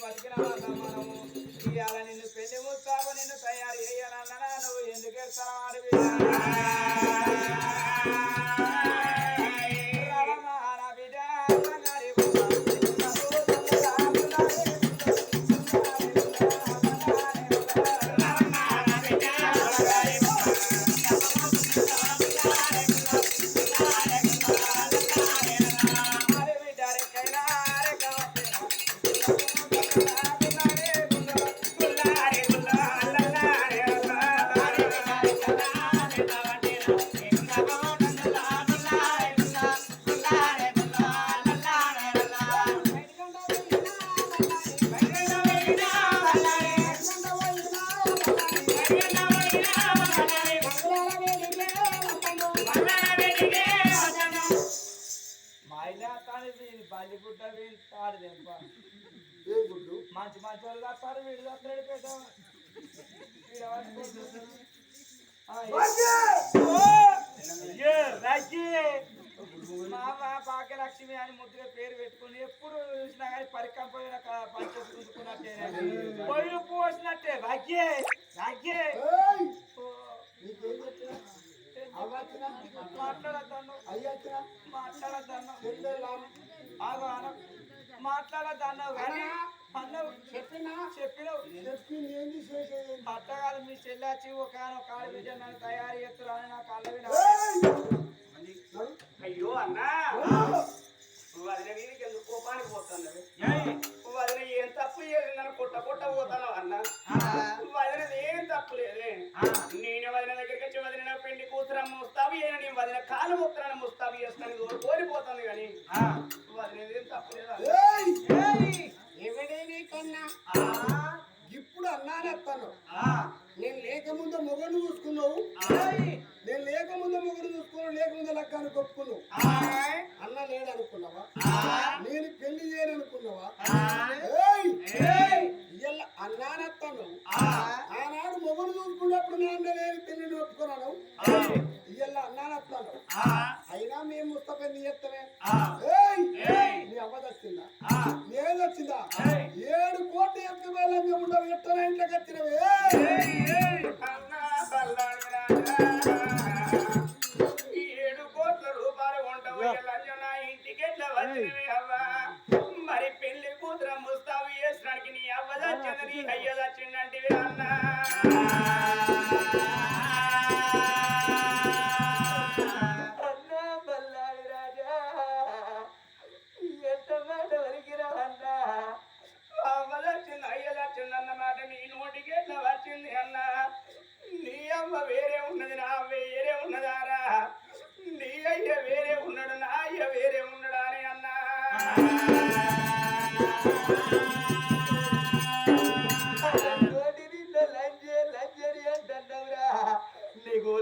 బతికిన మనము ఇవాళ నిన్ను పెళ్ళి ముస్తాబు నిన్ను తయారు చేయాలన్నా నువ్వు ఎందుకు ఎడతావు బల్లిపుట్ట వీళ్ళు తాడు దెంప ఏం గుడ్డు మంచి మంచి వాళ్ళు వస్తారు వీడు వీడు ఎవరు మామ భాగ్యలక్ష్మి అని ముద్దుగా పేరు పెట్టుకుని ఎప్పుడు చూసినా కానీ పరికంపైన పంచేసి చూసుకున్నట్టే పొయ్యిలు పోసినట్టే. భాగ్యే భాగ్యే మాట్లాడద్దాను మాట్లాడద్దాను ఆగు అన మాట్లాడద్దాన్నావు కానీ అన్నావు. చెప్పినా? చెప్పినావు చెప్పింది ఏంది చేసేది మీ చెల్లాచి ఒక విజయం నన్ను తయారు చేస్తున్నాను నాకు! నడు. అయ్యో అన్నా! వీరికి ఎందుకు కోపానికి పోతున్నది వదిన ఏం తప్పు కొట్ట కొట్ట పోతాను అన్న? వదినది ఏం తప్పు లేదే నేను వదిన దగ్గరికి వచ్చి వదిన నా పెళ్ళి కూతురు ముస్తాబు అయినా నేను వదిన కాలు ముత్తరాన్ని ముస్తాబు చేస్తాను కోరిపోతుంది కానీ. ఎవడే నీకన్నా ఇప్పుడు అన్నానత్తాను నేను లేకముందు మొగడు చూసుకున్నావు. నేను లేకముందు మొగడు చూసుకున్నావు లేకముందు లెక్కను కొట్టుకున్నావు అన్న లేడనుకున్నావా నేను పెళ్ళి ఏయ్! ఇయ్యాల అన్నానత్తాను ఆనాడు మొగడు చూసుకున్నప్పుడు నాన్న నేను పెళ్ళిని ఒప్పుకున్నాను. ఇయ్యాల అన్నానత్తాను అయినా మేము ముస్త పెళ్ళి చేస్తామే ఇంట్లోకి వచ్చినవి. రాజా. ఈ ఏడు కోట్ల రూపాయలు ఉంటావు లంజన ఇంటికి ఎట్లా వచ్చినవి? అవ్వా. మరి పెళ్ళి కూతురు ముస్తాబు చేసడానికి నీ అవ్వ చచ్చింది నీ అయ్య అన్నా అన్నా.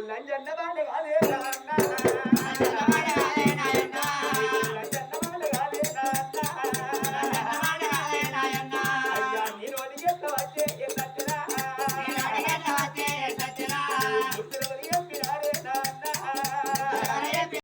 లంజన్న బాగా కాదేరా